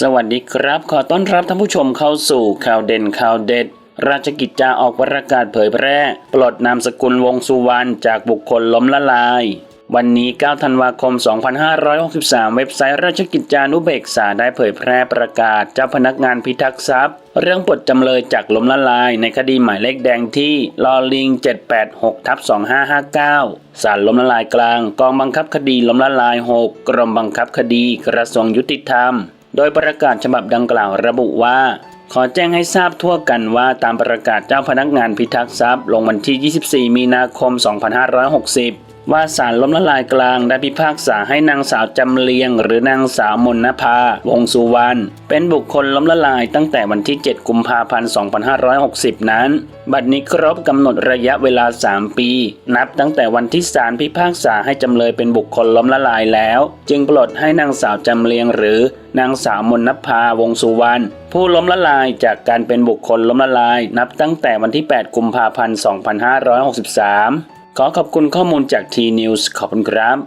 สวัสดีครับ ขอต้อนรับท่านผู้ชมเข้าสู่ข่าวเด่นข่าวเด็ด ราชกิจจาออกประกาศเผยแพร่ ปลดนามสกุลวงสุวรรณจากบุคคลล้มละลาย วันนี้ 9 ธันวาคม 2563 เว็บไซต์ราชกิจจานุเบกษาได้เผยแพร่ประกาศเจ้าพนักงานพิทักษ์ทรัพย์ เรื่องปลดจำเลยจากล้มละลาย ในคดีหมายเลขแดงที่ลอลิง 786ทับ2559 ศาลล้มละลายกลาง กองบังคับคดีล้มละลาย 6 กรมบังคับคดี กระทรวงยุติธรรม โดยประกาศฉบับดังกล่าวระบุว่า ขอแจ้งให้ทราบทั่วกันว่าตามประกาศเจ้าพนักงานพิทักษ์ทรัพย์ ลงวันที่ 24 มีนาคม 2560 ว่าศาลล้มละลายกลางได้พิพากษาให้นางสาวจำเลียง หรือนางสาวมนนภาวงสุวรรณเป็นบุคคลล้มละลายตั้งแต่วันที่ 7 กุมภาพันธ์ 2560 นั้น บัดนี้ครบกำหนดระยะเวลา 3 ปี นับตั้งแต่วันที่ศาลพิพากษาให้จำเลยเป็นบุคคลล้มละลายแล้ว จึงปลดให้นางสาวจำเลียงหรือนางสาวมนนภาวงสุวรรณผู้ล้มละลายจากการเป็นบุคคลล้มละลาย นับตั้งแต่วันที่ 8 กุมภาพันธ์ 2563 ขอขอบคุณข้อมูลจาก T News ขอบคุณครับ